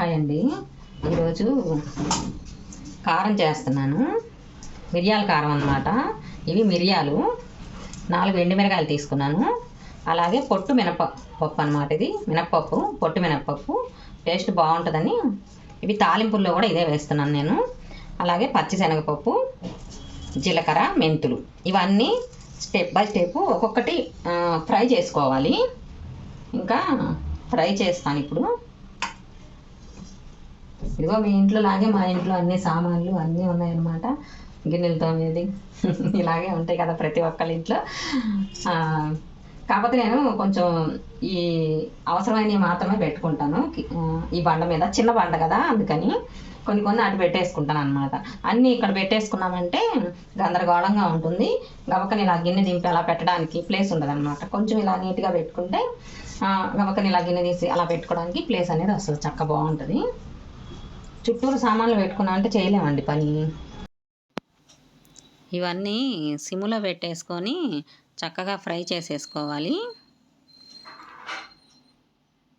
Hi అండి ఈరోజు కారం చేస్తున్నాను. మిరియాల కారం అన్నమాట. ఇవి మిరియాలు. నాలుగు ఎండు మిరగాయలు తీసుకున్నాను. అలాగే పొట్టు మినప పప్పు అనమాట ఇది. మినప్పప్పు పొట్టు మినప్పప్పు టేస్ట్ బాగుంటుందని ఇవి తాలింపుల్లో కూడా ఇదే వేస్తున్నాను నేను. అలాగే పచ్చిశనగపప్పు జీలకర్ర మెంతులు. ఇవన్నీ స్టెప్ బై స్టెప్ ఒక్కొక్కటి ఫ్రై చేసుకోవాలి. ఇంకా ఫ్రై చేస్తాను ఇప్పుడు. ఇదిగో మీ ఇంట్లో లాగే మా ఇంట్లో అన్ని సామాన్లు అన్నీ ఉన్నాయన్నమాట. గిన్నెలతో అనేది ఇలాగే ఉంటాయి కదా ప్రతి ఒక్కళ్ళ ఇంట్లో. కాకపోతే నేను కొంచెం ఈ అవసరమైనవి మాత్రమే పెట్టుకుంటాను. ఈ బండ మీద చిన్న బండ కదా అందుకని కొన్ని కొన్ని అటు పెట్టేసుకుంటాను అనమాట అన్నీ ఇక్కడ పెట్టేసుకున్నామంటే గందరగోళంగా ఉంటుంది. గబకని ఇలా గిన్నె దింపి అలా పెట్టడానికి ప్లేస్ ఉండదు అనమాట కొంచెం ఇలా నీట్గా పెట్టుకుంటే గవకని గబకని ఇలా గిన్నె తీసి అలా పెట్టుకోవడానికి ప్లేస్ అనేది అసలు చక్క బాగుంటుంది. చుట్టూరు సామాన్లు పెట్టుకున్నా అంటే చేయలేమండి పని. ఇవన్నీ సిమ్లో పెట్టేసుకొని చక్కగా ఫ్రై చేసేసుకోవాలి.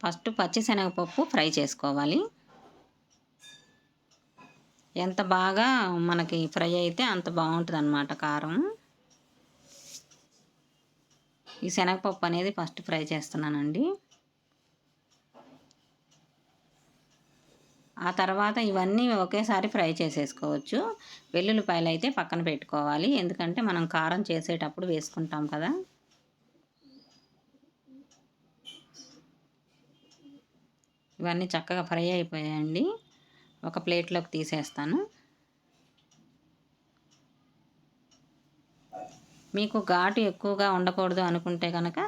ఫస్ట్ పచ్చిశనగపప్పు ఫ్రై చేసుకోవాలి. ఎంత బాగా మనకి ఫ్రై అయితే అంత బాగుంటుంది అన్నమాట కారం. ఈ శనగపప్పు అనేది ఫస్ట్ ఫ్రై చేస్తున్నానండి. ఆ తర్వాత ఇవన్నీ ఒకేసారి ఫ్రై చేసేసుకోవచ్చు. వెల్లుల్లిపాయలు అయితే పక్కన పెట్టుకోవాలి. ఎందుకంటే మనం కారం చేసేటప్పుడు వేసుకుంటాం కదా. ఇవన్నీ చక్కగా ఫ్రై అయిపోయాయండి. ఒక ప్లేట్లోకి తీసేస్తాను. మీకు ఘాటు ఎక్కువగా ఉండకూడదు అనుకుంటే కనుక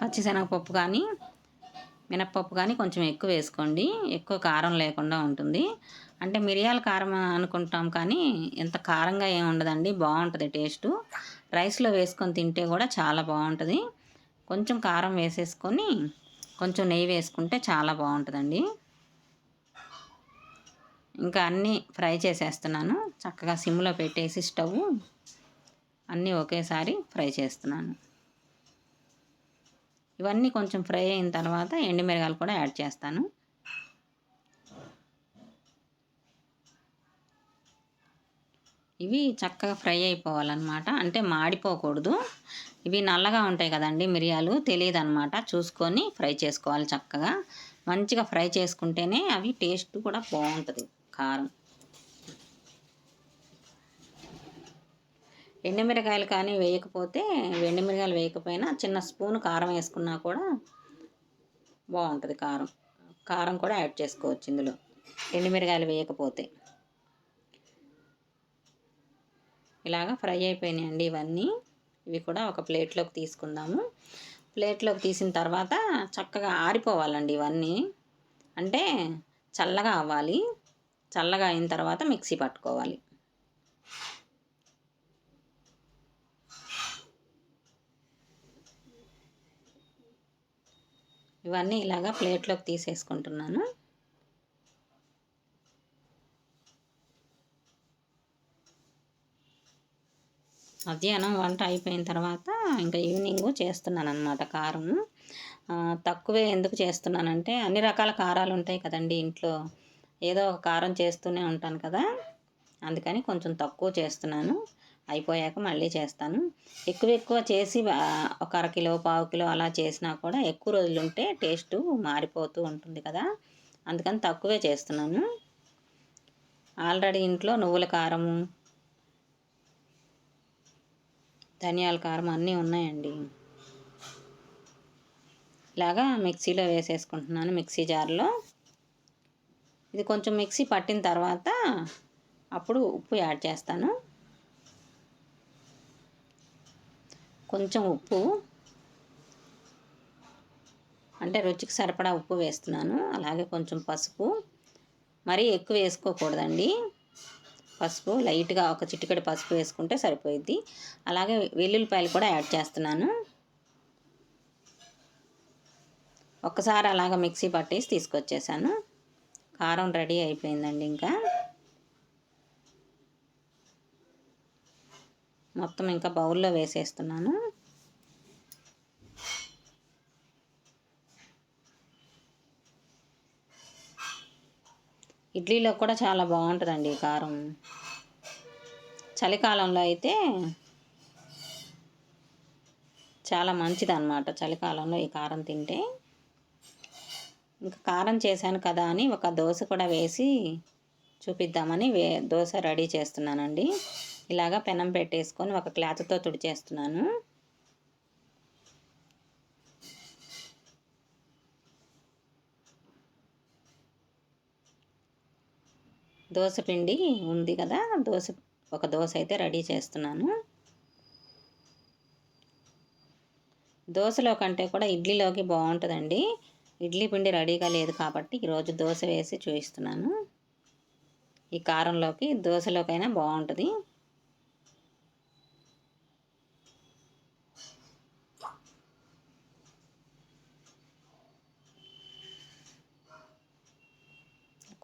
పచ్చిశనగపప్పు కానీ మినప్పప్పు కానీ కొంచెం ఎక్కువ వేసుకోండి. ఎక్కువ కారం లేకుండా ఉంటుంది. అంటే మిరియాల కారం అనుకుంటాం కానీ ఎంత కారంగా ఏమి ఉండదండి. బాగుంటుంది టేస్టు. రైస్లో వేసుకొని తింటే కూడా చాలా బాగుంటుంది. కొంచెం కారం వేసేసుకొని కొంచెం నెయ్యి వేసుకుంటే చాలా బాగుంటుందండి. ఇంకా అన్నీ ఫ్రై చేసేస్తున్నాను. చక్కగా సిమ్లో పెట్టేసి స్టవ్ అన్నీ ఒకేసారి ఫ్రై చేస్తున్నాను. ఇవన్నీ కొంచెం ఫ్రై అయిన తర్వాత ఎండుమిరగాయలు కూడా యాడ్ చేస్తాను. ఇవి చక్కగా ఫ్రై అయిపోవాలన్నమాట. అంటే మాడిపోకూడదు. ఇవి నల్లగా ఉంటాయి కదండి మిరియాలు తెలియదు అనమాట చూసుకొని ఫ్రై చేసుకోవాలి చక్కగా. మంచిగా ఫ్రై చేసుకుంటేనే అవి టేస్ట్ కూడా బాగుంటుంది. కారం. ఎండుమిరకాయలు కానీ వేయకపోతే ఎండుమిరకాయలు వేయకపోయినా చిన్న స్పూన్ కారం వేసుకున్నా కూడా బాగుంటుంది కారం. కారం కూడా యాడ్ చేసుకోవచ్చు ఇందులో. ఎండుమిరకాయలు వేయకపోతే. ఇలాగా ఫ్రై అయిపోయినాయండి ఇవన్నీ. ఇవి కూడా ఒక ప్లేట్లోకి తీసుకుందాము. ప్లేట్లోకి తీసిన తర్వాత చక్కగా ఆరిపోవాలండి ఇవన్నీ. అంటే చల్లగా అవ్వాలి. చల్లగా అయిన తర్వాత మిక్సీ పట్టుకోవాలి. ఇవన్నీ ఇలాగా ప్లేట్లోకి తీసేసుకుంటున్నాను. మధ్యాహ్నం వంట అయిపోయిన తర్వాత ఇంకా ఈవినింగ్ చేస్తున్నాను అనమాట కారం తక్కువే ఎందుకు చేస్తున్నానంటే అన్ని రకాల కారాలు ఉంటాయి కదండి ఇంట్లో. ఏదో ఒక కారం చేస్తూనే ఉంటాను కదా. అందుకని కొంచెం తక్కువ చేస్తున్నాను. అయిపోయాక మళ్ళీ చేస్తాను. ఎక్కువ ఎక్కువ చేసి ఒక అరకిలో పావు కిలో అలా చేసినా కూడా ఎక్కువ రోజులు ఉంటే టేస్ట్ మారిపోతూ ఉంటుంది కదా. అందుకని తక్కువే చేస్తున్నాను. ఆల్రెడీ ఇంట్లో నువ్వుల కారము ధనియాల కారం అన్నీ ఉన్నాయండి. ఇలాగా మిక్సీలో వేసేసుకుంటున్నాను మిక్సీ జార్లో. ఇది కొంచెం మిక్సీ పట్టిన తర్వాత అప్పుడు ఉప్పు యాడ్ చేస్తాను. కొంచెం ఉప్పు. అంటే రుచికి సరిపడా ఉప్పు వేస్తున్నాను. అలాగే కొంచెం పసుపు. మరీ ఎక్కువ వేసుకోకూడదండి. పసుపు లైట్గా ఒక చిటికెడు పసుపు వేసుకుంటే సరిపోయిద్ది. అలాగే వెల్లుల్లిపాయలు కూడా యాడ్ చేస్తున్నాను. ఒక్కసారి అలాగ మిక్సీ పట్టేసి తీసుకొచ్చేసాను. కారం రెడీ అయిపోయిందండి ఇంకా. మొత్తం ఇంకా బౌల్లో వేసేస్తున్నాను. ఇడ్లీలో కూడా చాలా బాగుంటుందండి ఈ కారం. చలికాలంలో అయితే చాలా మంచిది అనమాట చలికాలంలో ఈ కారం తింటే. ఇంకా కారం చేశాను కదా అని ఒక దోశ కూడా వేసి చూపిద్దామని వే దోశ రెడీ చేస్తున్నానండి. ఇలాగా పెనం పెట్టేసుకొని ఒక క్లాత్తో తుడిచేస్తున్నాను. దోశ పిండి ఉంది కదా దోశ ఒక దోశ అయితే రెడీ చేస్తున్నాను. దోశలో కంటే కూడా ఇడ్లీలోకి బాగుంటుందండి. ఇడ్లీ పిండి రెడీగా లేదు కాబట్టి ఈరోజు దోశ వేసి చూపిస్తున్నాను. ఈ కారంలోకి దోశలోకైనా బాగుంటుంది.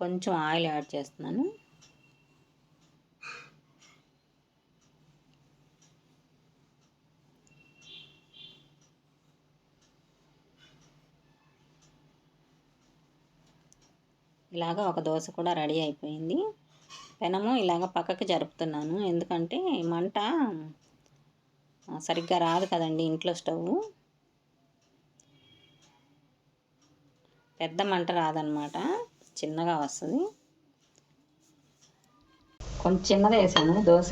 కొంచెం ఆయిల్ యాడ్ చేస్తున్నాను. ఇలాగ ఒక దోశ కూడా రెడీ అయిపోయింది. పెనము ఇలాగ పక్కకి జరుపుతున్నాను. ఎందుకంటే మంట సరిగ్గా రాదు కదండి ఇంట్లో స్టవ్. పెద్ద మంట రాదనమాట. చిన్నగా వస్తుంది. కొంచెం చిన్నది వేసాను దోశ.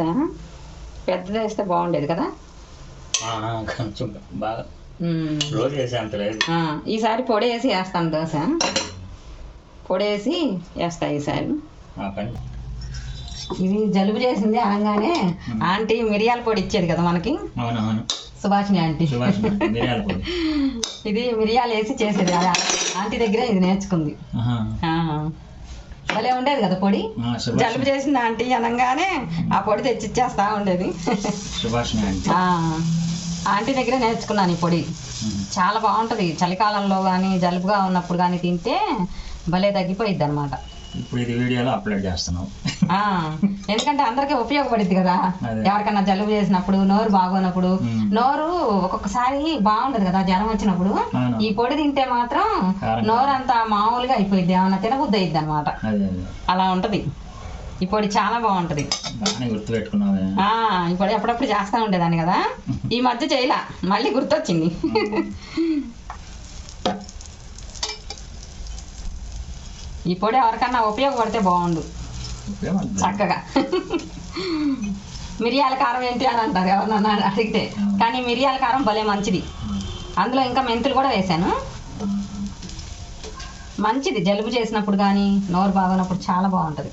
పెద్దది వేస్తే బాగుండేది కదా? కొంచెం బాగా. రోజు లేదు. ఈసారి పొడి వేసి వేస్తాను దోశ. పొడి వేసి వేస్తా ఈసారి. ఇది జలుబు చేసింది అనగానే ఆంటీ మిరియాల పొడి ఇచ్చేది కదా మనకి? సుభాషిణి ఆంటీ. ఇది మిరియాలు వేసి చేసేది. ఆంటీ దగ్గర ఇది నేర్చుకుంది. భలే ఉండేది కదా పొడి? జలుబు చేసింది ఆంటీ అనగానే ఆ పొడి తెచ్చిచ్చేస్తా ఉండేది. ఆంటీ. దగ్గర నేర్చుకున్నాను ఈ పొడి. చాలా బాగుంటుంది. చలికాలంలో కానీ జలుబుగా ఉన్నప్పుడు కానీ తింటే భలే తగ్గిపోయిద్ది అనమాట ఇప్పుడు ఇది వీడియోలో అప్లోడ్ చేస్తున్నాం. ఎందుకంటే అందరికీ ఉపయోగపడిద్ది కదా. ఎవరికన్నా జలుబు చేసినప్పుడు నోరు బాగోనప్పుడు. నోరు ఒక్కొక్కసారి బాగుండదు కదా జ్వరం వచ్చినప్పుడు. ఈ పొడి తింటే మాత్రం. నోరు అంతా మామూలుగా అయిపోయింది ఏమన్నా తినబుద్ధి అయింది అనమాట అలా ఉంటది. ఈ పొడి చాలా బాగుంటది. ఈ పొడి అప్పుడప్పుడు చేస్తా ఉండేదాన్ని కదా. ఈ మధ్య చేయలా. మళ్ళీ గుర్తొచ్చింది. ఈ పొడి ఎవరికన్నా ఉపయోగపడితే బాగుండు. చక్కగా. మిరియాల కారం ఏంటి అని అంటారు ఎవరన్నా అడిగితే. కానీ మిరియాల కారం భలే మంచిది. అందులో ఇంకా మెంతులు కూడా వేశాను. మంచిది. జలుబు చేసినప్పుడు కానీ నోరు బాగున్నప్పుడు చాలా బాగుంటుంది.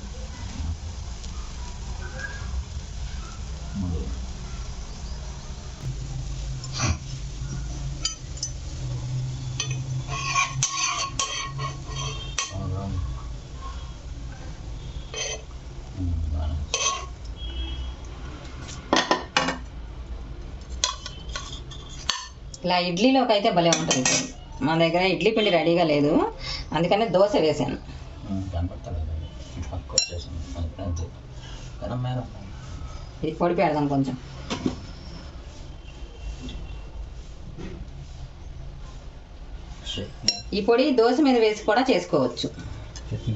ఇలా ఇడ్లీలోకి అయితే భలే ఉంటుంది. మా దగ్గర ఇడ్లీ పిండి రెడీగా లేదు. అందుకనే దోశ మీద ఇది పొడి పెడదాం కొంచెం. ఈ పొడి దోశ మీద వేసి కూడా చేసుకోవచ్చు. చట్నీ